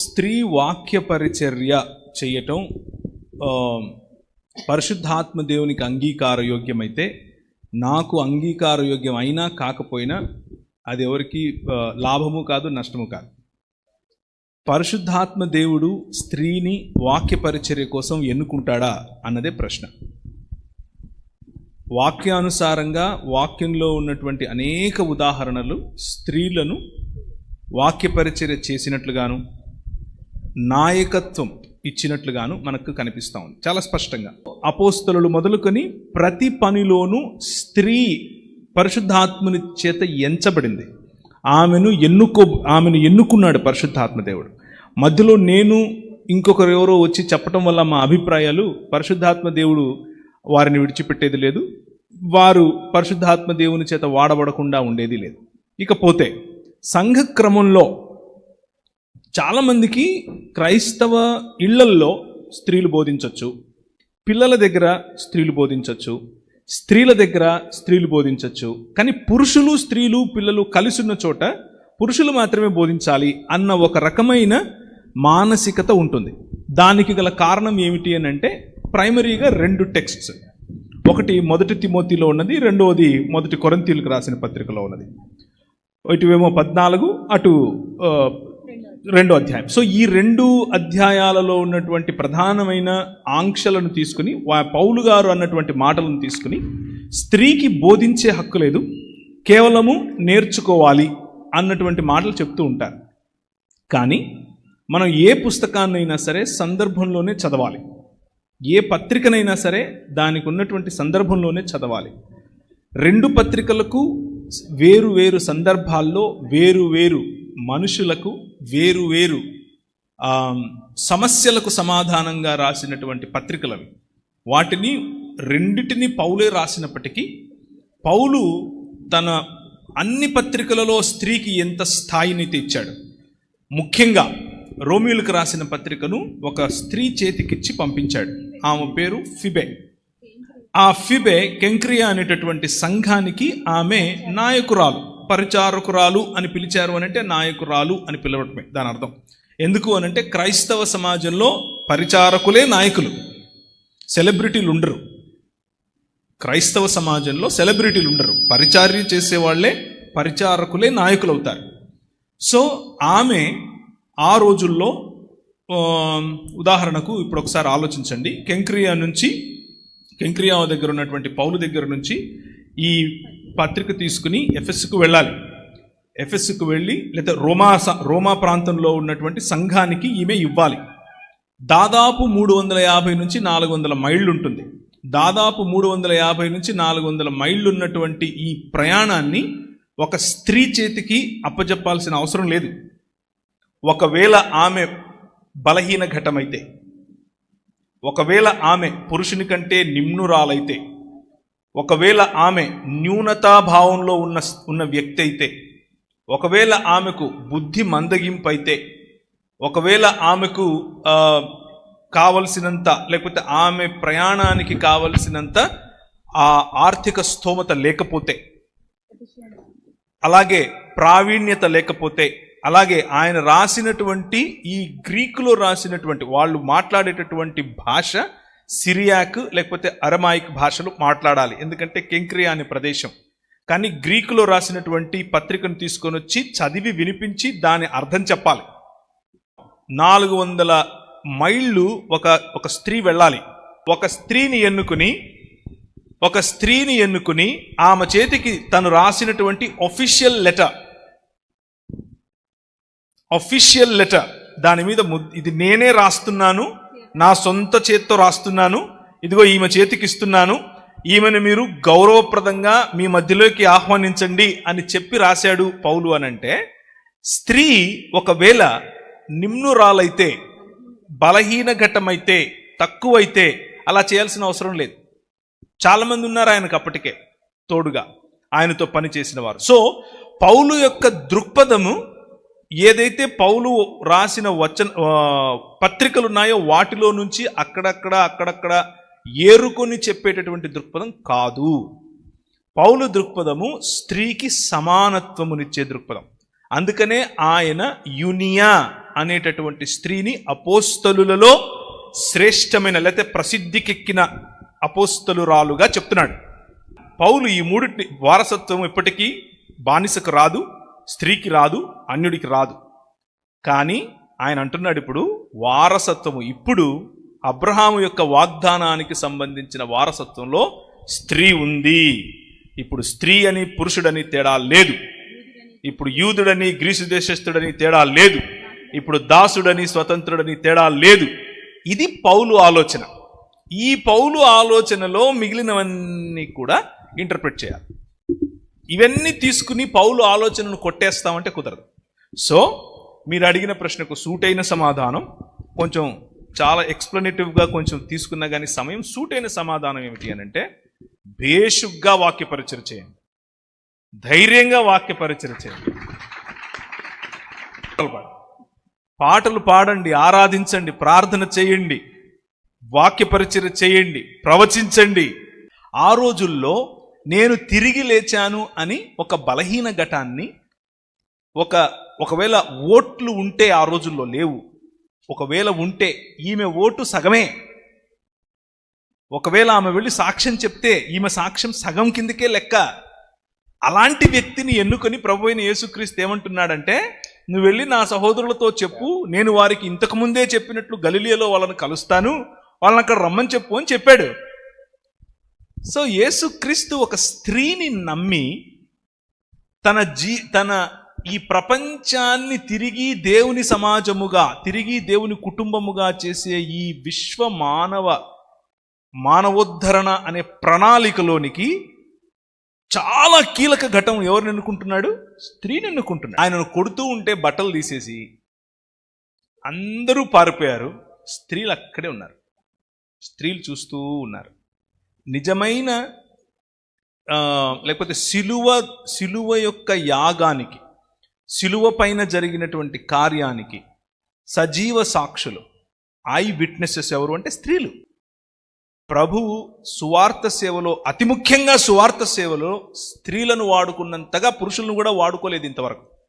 స్త్రీ వాక్య పరిచర్య చేయటం పరిశుద్ధాత్మ దేవునికి అంగీకారయోగ్యమైతే నాకు అంగీకార యోగ్యం అయినా కాకపోయినా అది ఎవరికి లాభము కాదు నష్టము కాదు. పరిశుద్ధాత్మ దేవుడు స్త్రీని వాక్య పరిచర్య కోసం ఎన్నుకుంటాడా అన్నదే ప్రశ్న. వాక్యానుసారంగా వాక్యంలో ఉన్నటువంటి అనేక ఉదాహరణలు స్త్రీలను వాక్య పరిచర్య చేసినట్లుగాను నాయకత్వం ఇచ్చినట్లుగాను మనకు కనిపిస్తూ ఉంది. చాలా స్పష్టంగా. అపోస్తలు మొదలుకొని ప్రతి పనిలోనూ స్త్రీ పరిశుద్ధాత్మని చేత ఎంచబడింది. ఆమెను ఎన్నుకో ఆమెను ఎన్నుకున్నాడు పరిశుద్ధాత్మదేవుడు మధ్యలో నేను ఇంకొకరు ఎవరో వచ్చి చెప్పటం వల్ల మా అభిప్రాయాలు పరిశుద్ధాత్మ దేవుడు వారిని విడిచిపెట్టేది లేదు. వారు పరిశుద్ధాత్మ దేవుని చేత వాడబడకుండా ఉండేది లేదు. ఇకపోతే సంఘ క్రమంలో చాలామందికి క్రైస్తవ ఇళ్ళల్లో స్త్రీలు బోధించవచ్చు పిల్లల దగ్గర స్త్రీలు బోధించవచ్చు స్త్రీల దగ్గర స్త్రీలు బోధించవచ్చు కానీ పురుషులు స్త్రీలు పిల్లలు కలిసి ఉన్న చోట పురుషులు మాత్రమే బోధించాలి అన్న ఒక రకమైన మానసికత ఉంటుంది. దానికి గల కారణం ఏమిటి అని అంటే ప్రైమరీగా రెండు టెక్స్ట్స్. ఒకటి మొదటి తిమోతిలో ఉన్నది రెండవది మొదటి కొరంతీలకు రాసిన పత్రికలో ఉన్నది. ఇటువేమో పద్నాలుగు అటు రెండో అధ్యాయం. సో ఈ రెండు అధ్యాయాలలో ఉన్నటువంటి ప్రధానమైన ఆంక్షలను తీసుకుని పౌలు గారు అన్నటువంటి మాటలను తీసుకుని స్త్రీకి బోధించే హక్కు లేదు కేవలము నేర్చుకోవాలి అన్నటువంటి మాటలు చెప్తూ ఉంటారు. కానీ మనం ఏ పుస్తకాన్నైనా సరే సందర్భంలోనే చదవాలి. ఏ పత్రికనైనా సరే దానికి ఉన్నటువంటి సందర్భంలోనే చదవాలి. రెండు పత్రికలకు వేరు వేరు సందర్భాల్లో వేరు వేరు మనుషులకు వేరు వేరు సమస్యలకు సమాధానంగా రాసినటువంటి పత్రికలవి. వాటిని రెండిటిని పౌలే రాసినప్పటికీ పౌలు తన అన్ని పత్రికలలో స్త్రీకి ఎంత స్థాయిని తెచ్చాడు. ముఖ్యంగా రోమిలకు రాసిన పత్రికను ఒక స్త్రీ చేతికిచ్చి పంపించాడు. ఆమె పేరు ఫిబే. ఆ ఫిబే కెంక్రియా అనేటటువంటి సంఘానికి ఆమె నాయకురాలు. పరిచారకురాలు అని పిలిచారు అని అంటే నాయకురాలు అని పిలవటమే దాని అర్థం. ఎందుకు అని అంటే క్రైస్తవ సమాజంలో పరిచారకులే నాయకులు. సెలబ్రిటీలు ఉండరు. క్రైస్తవ సమాజంలో సెలబ్రిటీలు ఉండరు. పరిచార్యం చేసేవాళ్ళే పరిచారకులే నాయకులు అవుతారు సో ఆమె ఆ రోజుల్లో ఉదాహరణకు ఇప్పుడు ఒకసారి ఆలోచించండి. కెంక్రియా నుంచి కెంక్రియా దగ్గర ఉన్నటువంటి పౌలు దగ్గర నుంచి ఈ పత్రిక తీసుకుని ఎఫ్ఎస్కు వెళ్ళాలి. ఎఫ్ఎస్కు వెళ్ళి లేదా రోమా రోమా ప్రాంతంలో ఉన్నటువంటి సంఘానికి ఈమె ఇవ్వాలి. దాదాపు మూడు వందల యాభై నుంచి నాలుగు వందల మైళ్ళు ఉంటుంది దాదాపు మూడు వందల యాభై నుంచి నాలుగు వందల మైళ్ళు ఉన్నటువంటి ఈ ప్రయాణాన్ని ఒక స్త్రీ చేతికి అప్పజెప్పాల్సిన అవసరం లేదు. ఒకవేళ ఆమె బలహీన ఘటమైతే ఒకవేళ ఆమె పురుషుని కంటే నిమ్నురాలైతే ఒకవేళ ఆమె న్యూనతాభావంలో ఉన్న ఉన్న వ్యక్తి అయితే ఒకవేళ ఆమెకు బుద్ధి మందగింపు అయితే ఒకవేళ ఆమెకు కావలసినంత లేకపోతే ఆమె ప్రయాణానికి కావలసినంత ఆ ఆర్థిక స్తోమత లేకపోతే అలాగే ప్రావీణ్యత లేకపోతే అలాగే ఆయన రాసినటువంటి ఈ గ్రీకులో రాసినటువంటి వాళ్ళు మాట్లాడేటటువంటి భాష సిరియాక్ లేకపోతే అరమాయిక్ భాషలు మాట్లాడాలి. ఎందుకంటే కెంక్రియా అనే ప్రదేశం. కానీ గ్రీకులో రాసినటువంటి పత్రికను తీసుకొని వచ్చి చదివి వినిపించి దాని అర్థం చెప్పాలి. నాలుగు వందల మైళ్ళు ఒక ఒక స్త్రీ వెళ్ళాలి. ఒక స్త్రీని ఎన్నుకుని ఒక స్త్రీని ఎన్నుకుని ఆమె చేతికి తను రాసినటువంటి ఒఫిషియల్ లెటర్ అఫీషియల్ లెటర్ దాని మీద ఇది నేనే రాస్తున్నాను నా సొంత చేత్తో రాస్తున్నాను. ఇదిగో ఈమె చేతికి ఇస్తున్నాను ఈమెను మీరు గౌరవప్రదంగా మీ మధ్యలోకి ఆహ్వానించండి అని చెప్పి రాశాడు పౌలు అనంటే స్త్రీ ఒకవేళ నిమ్నురాలైతే బలహీన ఘట్టమైతే తక్కువైతే అలా చేయాల్సిన అవసరం లేదు. చాలామంది ఉన్నారు ఆయనకు అప్పటికే తోడుగా. ఆయనతో పని చేసిన వారు. సో పౌలు యొక్క దృక్పథము ఏదైతే పౌలు రాసిన వచన పత్రికలు ఉన్నాయో వాటిలో నుంచి అక్కడక్కడ అక్కడక్కడ ఏరుకొని చెప్పేటటువంటి దృక్పథం కాదు. పౌలు దృక్పథము స్త్రీకి సమానత్వమునిచ్చే దృక్పథం. అందుకనే ఆయన యునియా అనేటటువంటి స్త్రీని అపోస్తలులలో శ్రేష్టమైన లేకపోతే ప్రసిద్ధికెక్కిన అపోస్తలురాలుగా చెప్తున్నాడు. పౌలు ఈ మూడిటి వారసత్వం ఇప్పటికీ బానిసకు రాదు. స్త్రీకి రాదు అన్యుడికి రాదు. కానీ ఆయన అంటున్నాడు ఇప్పుడు వారసత్వము. ఇప్పుడు అబ్రహాము యొక్క వాగ్దానానికి సంబంధించిన వారసత్వంలో స్త్రీ ఉంది. ఇప్పుడు స్త్రీ అని పురుషుడని తేడా లేదు. ఇప్పుడు యూదుడని గ్రీసు దేశస్థుడని తేడా లేదు. ఇప్పుడు దాసుడని స్వతంత్రుడని తేడా లేదు. ఇది పౌలు ఆలోచన. ఈ పౌలు ఆలోచనలో మిగిలినవన్నీ కూడా ఇంటర్ప్రిట్ చేయాలి. ఇవన్నీ తీసుకుని పౌలు ఆలోచనను కొట్టేస్తామంటే కుదరదు. సో మీరు అడిగిన ప్రశ్నకు సూటైన సమాధానం కొంచెం చాలా ఎక్స్ప్లెనేటివ్గా కొంచెం తీసుకున్నా కానీ సమయం సూటైన సమాధానం ఏమిటి అని అంటే బేషుగ్గా వాక్య పరిచయం చేయండి. ధైర్యంగా వాక్య పరిచయం చేయండి. పాటలు పాడండి. పాటలు పాడండి ఆరాధించండి ప్రార్థన చేయండి వాక్య పరిచయం చేయండి ప్రవచించండి. ఆ రోజుల్లో నేను తిరిగి లేచాను అని ఒక బలహీన ఘటాన్ని ఒక ఒకవేళ ఓట్లు ఉంటే ఆ రోజుల్లో లేవు. ఒకవేళ ఉంటే ఈమె ఓటు సగమే. ఒకవేళ ఆమె వెళ్ళి సాక్ష్యం చెప్తే ఈమె సాక్ష్యం సగం కిందకే లెక్క. అలాంటి వ్యక్తిని ఎన్నుకొని ప్రభు అయిన యేసుక్రీస్తు ఏమంటున్నాడంటే నువ్వు వెళ్ళి నా సహోదరులతో చెప్పు నేను వారికి ఇంతకు ముందే చెప్పినట్లు గలిలియలో వాళ్ళని కలుస్తాను వాళ్ళని అక్కడ రమ్మని చెప్పు అని చెప్పాడు. సో యేసుక్రీస్తు ఒక స్త్రీని నమ్మి తన జీ తన ఈ ప్రపంచాన్ని తిరిగి దేవుని సమాజముగా తిరిగి దేవుని కుటుంబముగా చేసే ఈ విశ్వ మానవ మానవోద్ధరణ అనే ప్రణాళికలోనికి చాలా కీలక ఘటం ఎవరిని ఎన్నుకుంటున్నాడు? స్త్రీని ఎన్నుకుంటున్నాడు. ఆయనను కొడుతూ ఉంటే బట్టలు తీసేసి అందరూ పారిపోయారు. స్త్రీలు అక్కడే ఉన్నారు. స్త్రీలు చూస్తూ ఉన్నారు. నిజమైన లేకపోతే సిలువ సిలువ యొక్క యాగానికి సిలువ పైన జరిగినటువంటి కార్యానికి సజీవ సాక్షులు. ఐ విట్నెసెస్ ఎవరు అంటే స్త్రీలు. ప్రభువు సువార్త సేవలో అతి ముఖ్యంగా సువార్త సేవలో స్త్రీలను వాడుకున్నంతగా పురుషులను కూడా వాడుకోలేదు ఇంతవరకు.